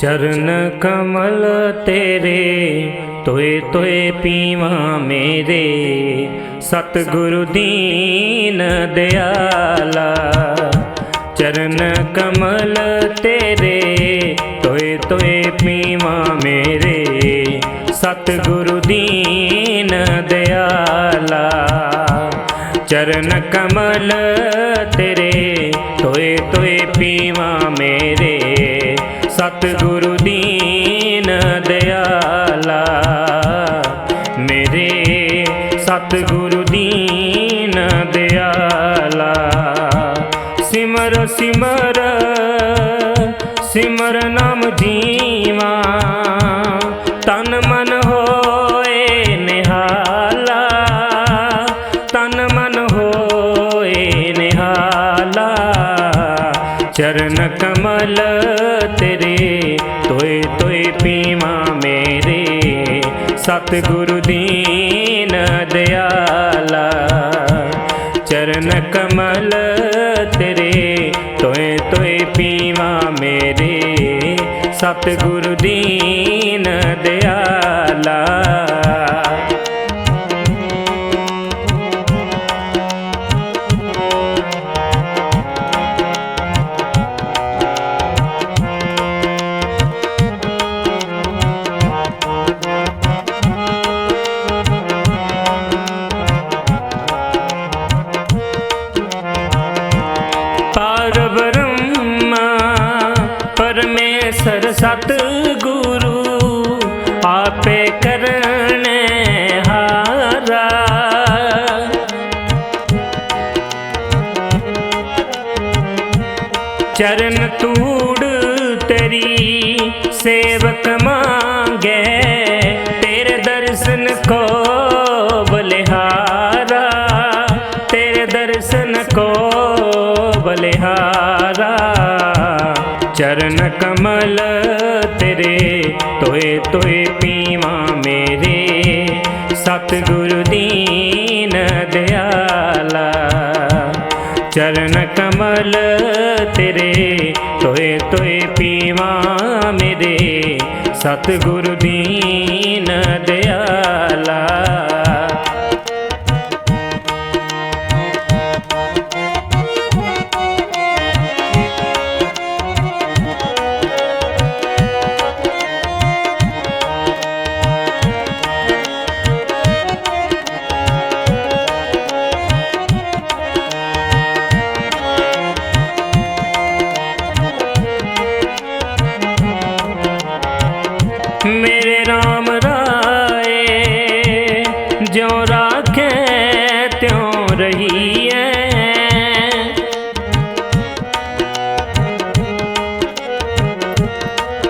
ਚਰਨ ਕਮਲ ਤੇਰੇ, ਤੋਏ ਤੋਏ ਪੀਵਾ ਮੇਰੇ। ਸਤਿਗੁਰੂ ਦੀਨ ਦਿਆਲਾ, ਚਰਨ ਕਮਲ ਤੇਰੇ, ਤੋਏ ਤੋਏ ਪੀਵਾ ਮੇਰੇ। ਸਤਿਗੁਰੂ ਦੀਨ ਦਿਆਲਾ, ਚਰਨ ਕਮਲ ਤੇਰੇ, ਤੋਏ ਤੋਏ ਪੀਵਾ ਮੇਰੇ। ਸਤਿਗੁਰੂ ਦੀਨ ਦਿਆਲਾ। ਮੇਰੇ ਸਤਿਗੁਰੂ ਦੀਨ ਦਿਆਲਾ। ਸਿਮਰ ਸਿਮਰ ਸਿਮਰ ਨਾਮ ਜੀ ਸਤਿਗੁਰੂ ਦੀਨ ਦਿਆਲਾ। ਚਰਨ ਕਮਲ ਤੇਰੇ ਤੋਏ ਤੋਏ ਪੀਵਾ ਮੇਰੇ। ਸਤਿਗੁਰੂ ਦੀਨ ਦਿਆਲਾ। ਚਰਨ ਤੂੜ ਤੇਰੀ ਸੇਵਕ ਮੰਗੇ, ਤੇਰੇ ਦਰਸ਼ਨ ਕੋ ਬਲਿਹਾਰਾ, ਤੇਰੇ ਦਰਸ਼ਨ ਕੋ ਬਲਿਹਾਰਾ। ਚਰਨ ਕਮਲ ਤੇਰੇ ਤੋਏ ਤੋਏ ਪੀਵਾ ਮੇਰੇ, ਸਤਿਗੁਰੂ ਦੀਨ ਦਿਆਲਾ। ਚਰਨ ਕਮਲ ਤੇਰੇ ਤੋਏ ਤੋਏ ਪੀਵਾ ਮੇਰੇ। ਸਤਿਗੁਰੂ ਦੀਨ ਦਿਆਲਾ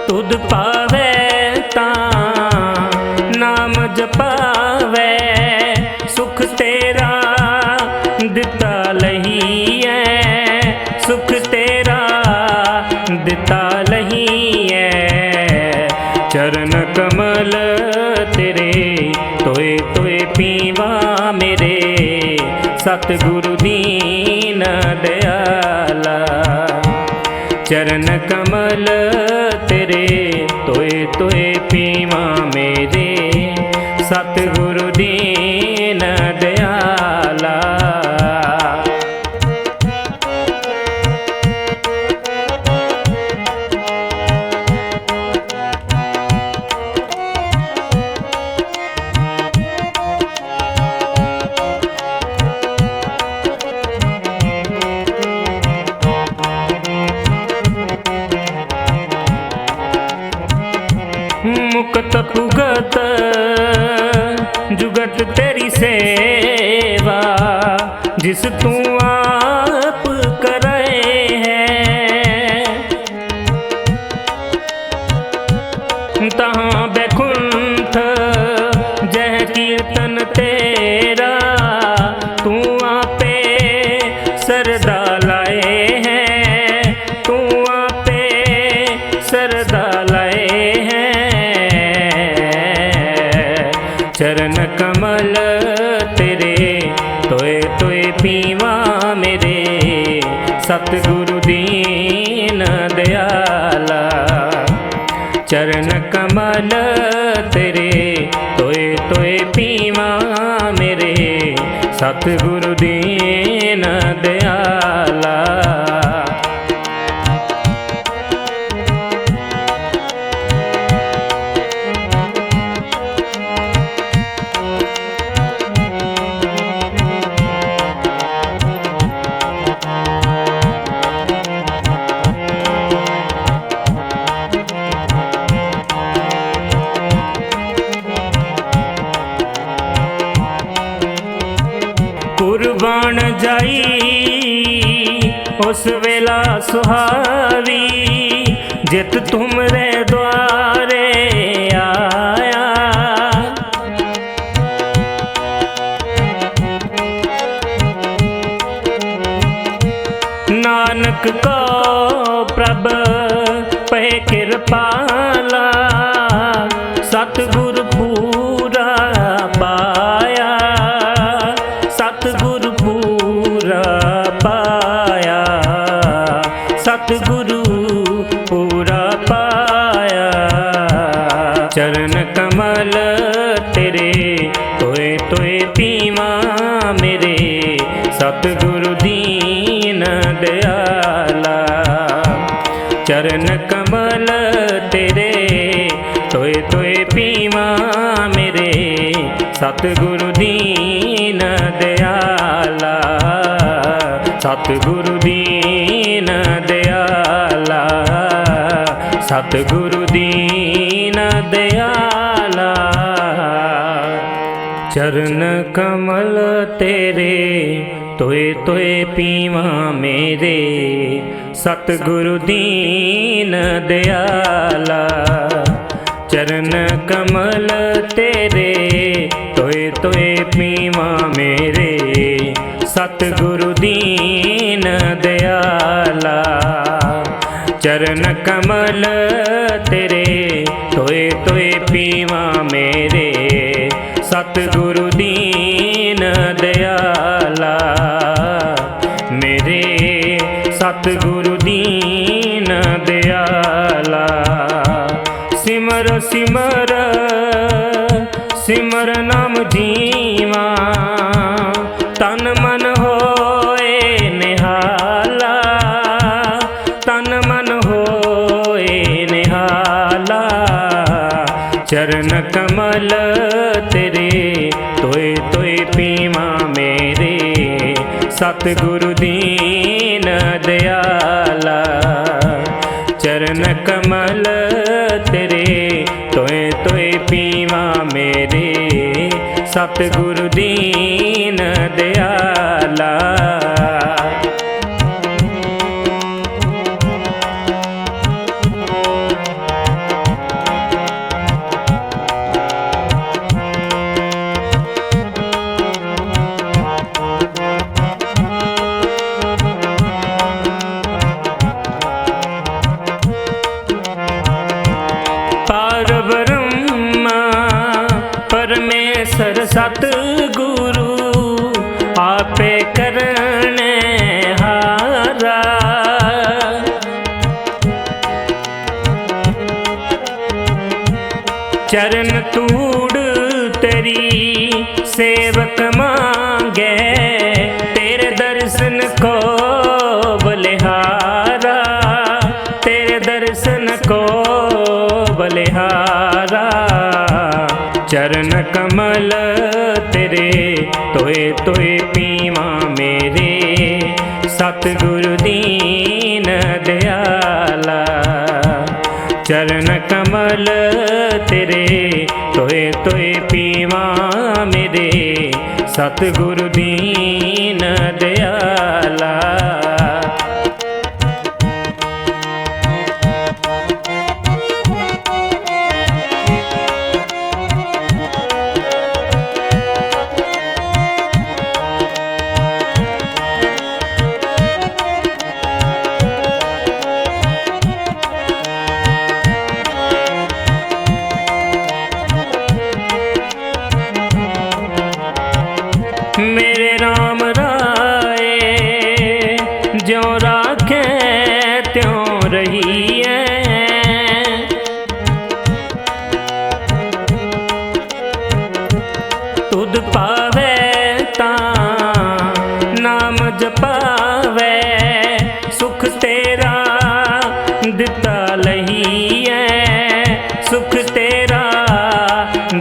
ਤੁਧ ਪਾਵੇ ਤਾਂ ਨਾਮ ਜਪਾਵੇ। ਸੁਖ ਤੇਰਾ ਦਿੱਤਾ ਲਹੀਐ, ਸੁਖ ਤੇਰਾ ਦਿੱਤਾ ਲਹੀਐ। ਚਰਨ ਕਮਲ ਤੇਰੇ ਤੋਏ ਤੋਏ ਪੀਵਾ ਮੇਰੇ। ਸਤਿਗੁਰੂ ਦੀਨ ਦਿਆਲਾ, ਚਰਨ ਕਮਲ ਤੇਰੇ ਤੋਏ ਤੋਏ ਪੀਵਾ ਮੇਰੇ। ਸਤਿਗੁਰੂ ਦੀਨ ਦੇ ਤਹਾਂ ਬੈਕੁੰਠ ਸਤਿਗੁਰੂ ਦੀਨ ਦਿਆਲਾ। ਉਸ ਵੇਲਾ ਸੁਹਾਵੀ ਜਿਤ ਤੁਮਰੇ ਸਤਿਗੁਰੂ ਦੀਨ ਦਿਆਲਾ ਸਤਿਗੁਰੂ ਦੀਨ ਦਿਆਲਾ ਸਤਿਗੁਰੂ ਦੀਨ ਦਿਆਲਾ ਚਰਨ ਕਮਲ ਤੇਰੇ, ਤੋਏ ਤੋਏ ਪੀਵਾ ਮੇਰੇ, ਸਤਿਗੁਰੂ ਦੀਨ ਦਿਆਲਾ ਚਰਨ ਕਮਲ ਤੇਰੇ ਤੋਏ ਤੋਏ ਪੀਵਾ ਮੇਰੇ। ਸਤਿਗੁਰੂ ਦੀਨ ਦਿਆਲਾ, ਚਰਨ ਕਮਲ ਤੇਰੇ। ਤੋਏ ਤੋਏ ਪੀਵਾ ਮੇਰੇ। ਸਤਿਗੁਰੂ ਦੀਨ ਕਮਲ ਤੇਰੇ ਤੋਏ ਤੋਏ ਪੀਵਾ ਮੇਰੇ। ਸਤਿਗੁਰੂ ਦੀਨ ਦਿਆਲਾ, ਚਰਨ ਕਮਲ ਤੇਰੇ ਤੋਏ ਤੋਏ ਪੀਵਾ ਮੇਰੇ। ਸਤਿਗੁਰੂ ਦੀਨ ਦਿਆਲਾ। ਤੇਰੀ ਸੇਵਕ ਮੰਗੇ, ਤੇਰੇ ਦਰਸ਼ਨ ਕੋ ਬਲਿਹਾਰਾ, ਤੇਰੇ ਦਰਸ਼ਨ ਕੋ ਬਲਿਹਾਰਾ। ਚਰਨ ਕਮਲ ਤੇਰੇ ਤੋਏ ਤੋਏ ਪੀਵਾ ਮੇਰੇ, ਸਤਿਗੁਰੂ ਦੀਨ ਦਿਆਲਾ। ਚਰਨ ਕਮਲ ਸਤਿਗੁਰੂ ਦੀਨ ਦਿਆਲਾ।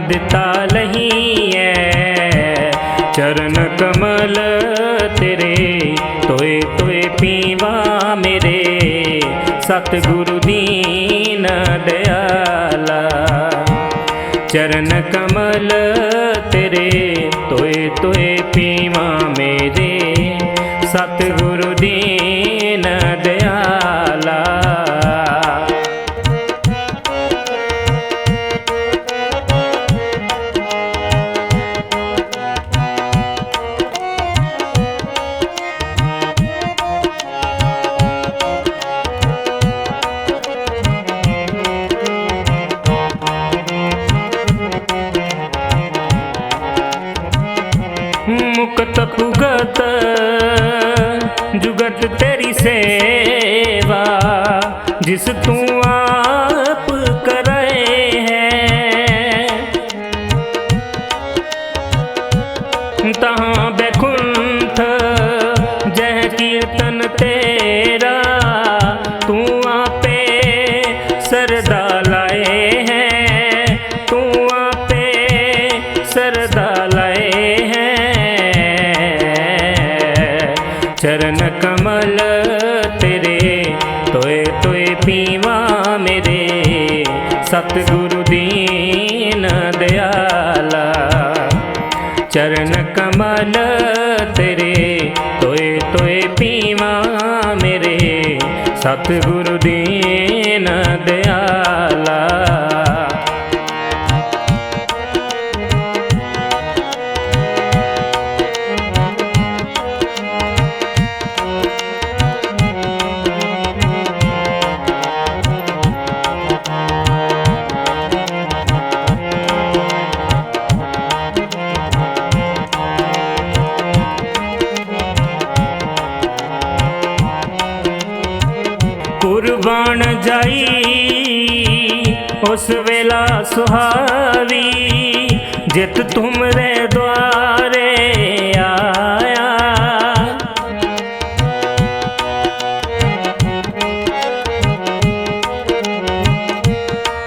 ਦਿੱਤਾ ਨਹੀਂ ਐ। ਚਰਨ ਕਮਲ ਤੇਰੇ ਤੋਏ ਤੋਏ ਪੀਵਾ ਮੇਰੇ। ਸਤਿਗੁਰੂ ਦੀਨ ਦਿਆਲਾ ਚਰਨ ਕਮਲ ਤੇਰੇ ਤੋਏ ਤੋਏ ਪੀਵਾ ਮੇਰੇ। ਸਤਿਗੁਰੂ ਜਿਸ ਤੂੰ ਸਤਿਗੁਰੂ ਉਸ ਵੇਲਾ ਸੁਹਾਵੀ ਜਿਤ ਤੁਮਰੇ ਦੁਆਰੇ ਆਇਆ।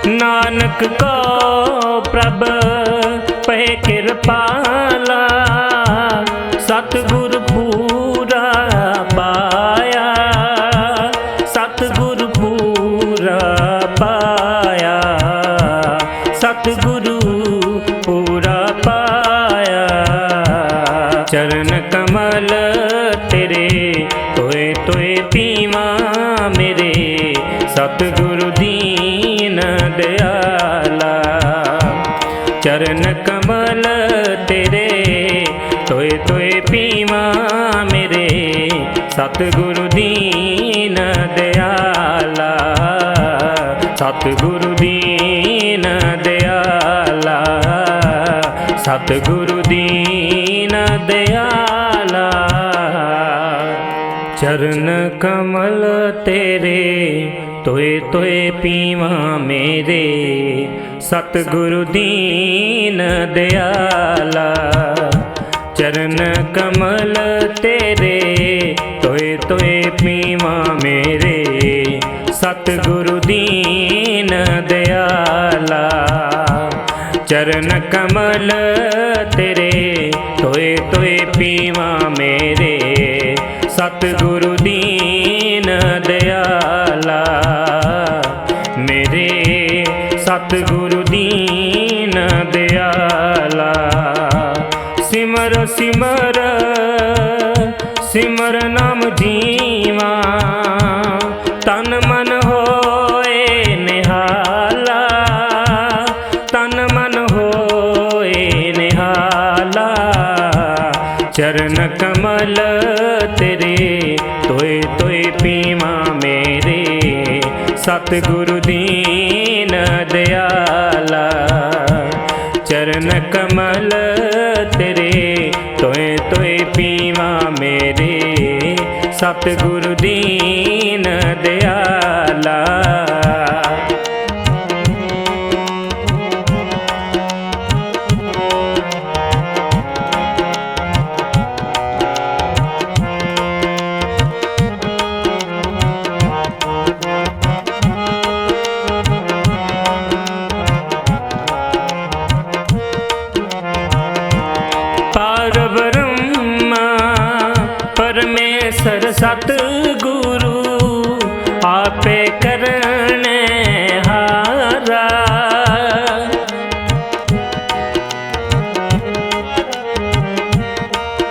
ਨਾਨਕ ਕੋ ਪ੍ਰਭ ਪੈ ਕਿਰਪਾ ਸਤਿਗੁਰੂ ਦੀਨ ਦਿਆਲਾ ਸਤਿਗੁਰੂ ਦੀਨ ਦਿਆਲਾ ਸਤਿਗੁਰੂ ਦੀਨ ਦਿਆਲਾ ਚਰਨ ਕਮਲ ਤੇਰੇ, ਤੋਏ ਤੋਏ ਪੀਵਾ ਮੇਰੇ, ਸਤਿਗੁਰੂ ਦੀਨ ਦਿਆਲਾ ਚਰਨ ਕਮਲ ਤੇਰੇ ਤੋਏ ਤੋਏ ਪੀਵਾ ਮੇਰੇ। ਸਤਿਗੁਰੂ ਦੀਨ ਦਿਆਲਾ, ਚਰਨ ਕਮਲ ਤੇਰੇ। ਤੋਏ ਤੋਏ ਪੀਵਾ ਮੇਰੇ। ਸਤਿਗੁਰੂ ਦੀਨ ਦਿਆਲਾ, ਮੇਰੇ ਸਤਿਗੁਰੂ ਦੀਨ ਦਿਆਲਾ। ਸਿਮਰ ਸਿਮਰ ਸਤਿਗੁਰੂ ਦੀਨ ਦਿਆਲਾ ਚਰਨ ਕਮਲ ਤੇਰੇ ਤੋਏ ਤੋਏ ਪੀਵਾ ਮੇਰੇ। ਸਤਿਗੁਰੂ ਦੀਨ ਸਰ ਸਤ ਗੁਰੂ ਆਪੇ ਕਰਨ ਹਾਰਾ।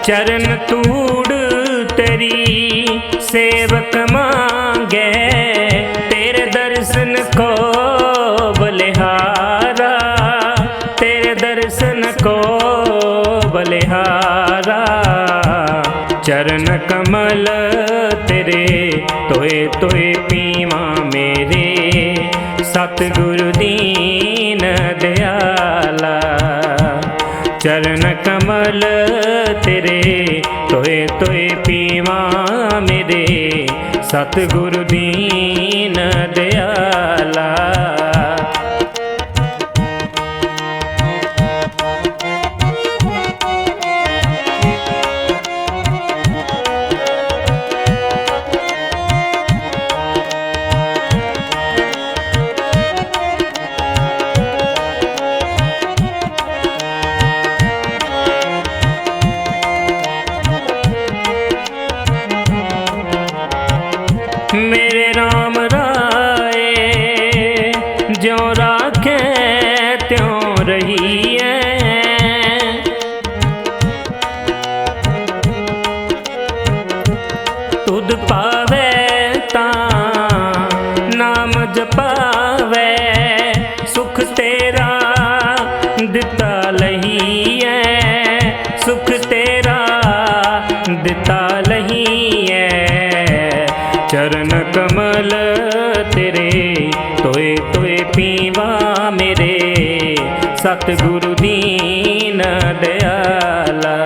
ਚਰਨ ਤੂੜ ਤੇਰੀ ਸੇਵਕ ਮੰਗੇ। ਤੋਏ ਤੋਏ ਪੀਵਾ ਮੇਰੇ। ਸਤਿਗੁਰੂ ਦੀਨ ਦਿਆਲਾ। ਚਰਨ ਕਮਲ ਤੇਰੇ ਤੋਏ ਤੋਏ ਪੀਵਾ ਮੇਰੇ। ਸਤਿਗੁਰੂ ਦੀਨ ਦਿਆਲਾ। ਸਤਿਗੁਰੂ ਦੀਨ ਦਿਆਲਾ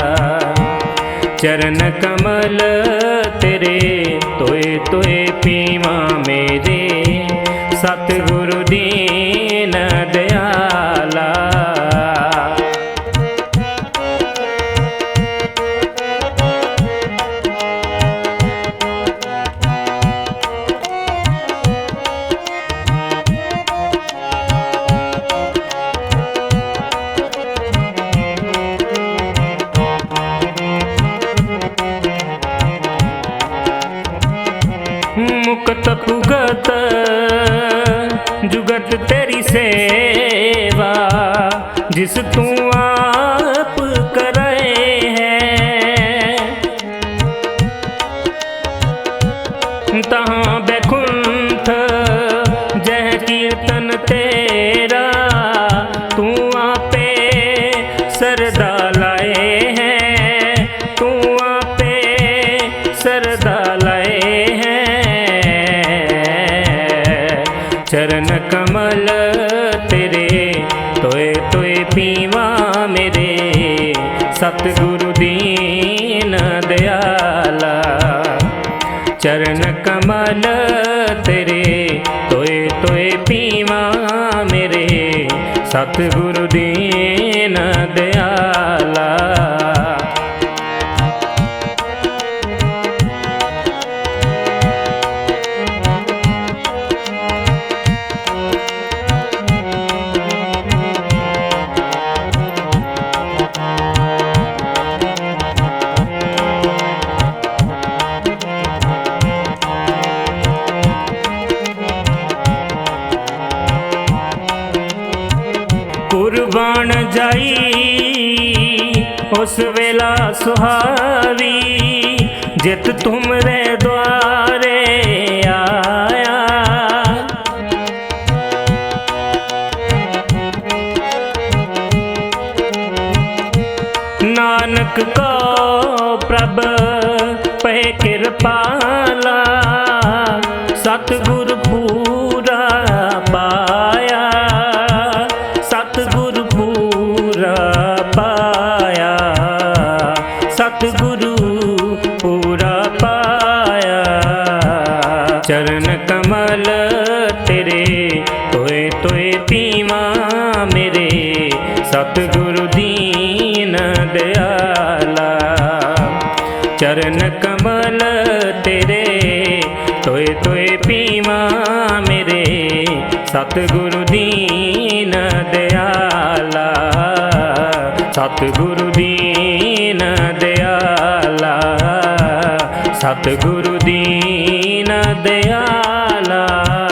ਚਰਨ ਕਮਲ ਤੇਰੇ ਤੋਏ ਤੋਏ ਪੀਵਾ ਮੇਰੇ। ਸਤਿਗੁਰੂ ਦੀਨ ਦਿਆਲਾ मुक्त पुगत जुगत तेरी सेवा जिस तू आप करे है। ਸਤਿਗੁਰੂ ਦੀਨ ਦਿਆਲਾ ਚਰਨ ਕਮਲ ਤੇਰੇ ਤੋਏ ਤੋਏ ਪੀਵਾ ਮੇਰੇ। ਸਤਿਗੁਰੂ ਦੀਨ ਦਿਆਲਾ ਜਾਈ ਉਸ ਵੇਲਾ ਸੁਹਾਵੀ ਜਿਤ ਤੁਮਰੇ ਦੁਆਰੇ। ਸਤਿਗੁਰੂ ਪੂਰਾ ਪਾਇਆ। ਚਰਨ ਕਮਲ ਤੇਰੇ, ਤੋਏ ਤੋਏ ਪੀਵਾ ਮੇਰੇ। ਸਤਿਗੁਰੂ ਦੀਨ ਦਿਆਲਾ। ਚਰਨ ਕਮਲ ਤੇਰੇ, ਤੋਏ ਤੋਏ ਪੀਵਾ ਮੇਰੇ। ਸਤਿਗੁਰੂ ਦੀਨ ਦਿਆਲਾ। ਸਤਿਗੁਰੂ ਦੀਨ ਦੇ ਸਤਿਗੁਰੂ ਦੀਨ ਦਿਆਲਾ।